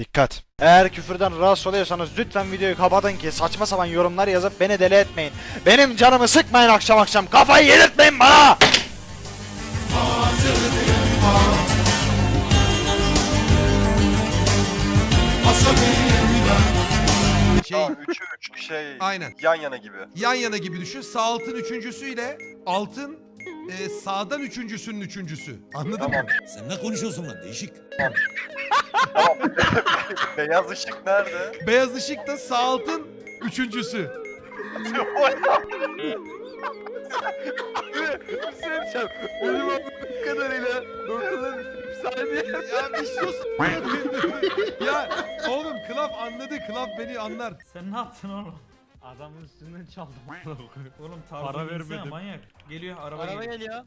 Dikkat. Eğer küfürden rahatsız oluyorsanız lütfen videoyu kapatın ki saçma sapan yorumlar yazıp beni deli etmeyin. Benim canımı sıkmayın akşam akşam. Kafayı yedirtmeyin bana. Şey, Aa, üçü üç şey aynen. yan yana gibi. Yan yana gibi düşün. Sağ altın üçüncüsüyle altın e, sağdan üçüncüsünün üçüncüsü. Anladın Tamam. mı? Sen ne konuşuyorsun lan değişik. Beyaz ışık nerede? Beyaz ışık da sağ altın üçüncüsü. Benim anladığım kadarıyla noktalar bir saniye. Ya bir sus. ya oğlum Klaf anladı. Klaf beni anlar. Sen ne yaptın oğlum? Adamın üstünden çaldım. oğlum tarzı Para giysene, vermedim. manyak. Geliyor araba, Araba geliyor. geliyor.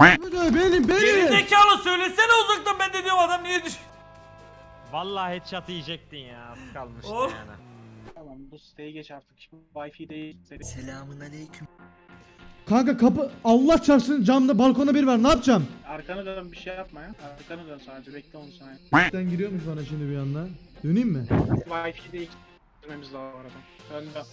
Benim Geri zekalı söylesene uzaktan ben de diyorum adam niye düş... Vallahi headshot yiyecektin ya. Az kalmıştı Oh. yani. Tamam bu siteye geç artık. Şimdi Wi-Fi değil. Kanka kapı Allah çarpsın camda balkona bir var ne yapacağım? Arkana dön bir şey yapma ya. Arkana dön sadece bekle onu saniye. Sen giriyormuş bana şimdi bir anda. Döneyim mi? Wi-Fi değil. Gitmemiz lazım arada.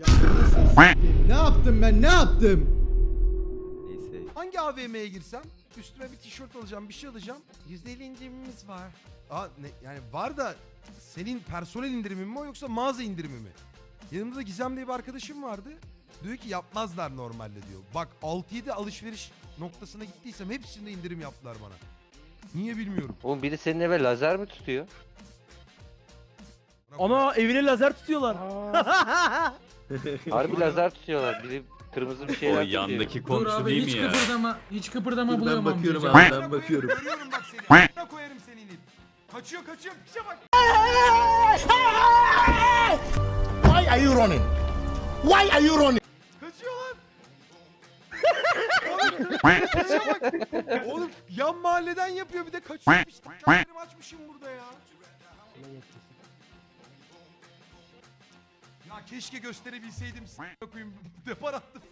Önde. Ne yaptım ben ne yaptım? Hangi AVM'ye girsem üstüme bir tişört alacağım, bir şey alacağım. %50 indirimimiz var. Aa ne, yani var da senin personel indirimi mi o yoksa mağaza indirimi mi? Yanımda Gizem diye bir arkadaşım vardı. Diyor ki yapmazlar normalde diyor. Bak 6-7 alışveriş noktasına gittiysem hepsinde indirim yaptılar bana. Niye bilmiyorum. Oğlum biri senin eve lazer mi tutuyor? Ana evine lazer tutuyorlar. Harbi lazer tutuyorlar. Biri kırmızı bir şeyler O tutuyor. yandaki komşu değil mi ya? kıpırdama, hiç kıpırdama ben bakıyorum abi ben bakıyorum. Görüyorum bak seni. Amına koyarım senin ip. Kaçıyor kaçıyor. Piçe bak. Why are you running? Why are you running? Kaçıyor lan. Oğlum, bak. Oğlum yan mahalleden yapıyor bir de kaçıyor. Kendimi açmışım burada ya. Ya keşke gösterebilseydim koyayım. Depar attım.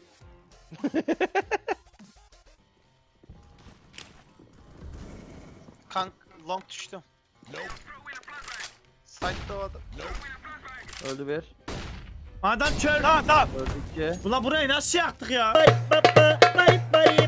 Kank long düştüm. Site'da o adam. Öldü bir. Adam kör. Tamam tamam. Ulan burayı nasıl yaktık ya? Bye bye bye bye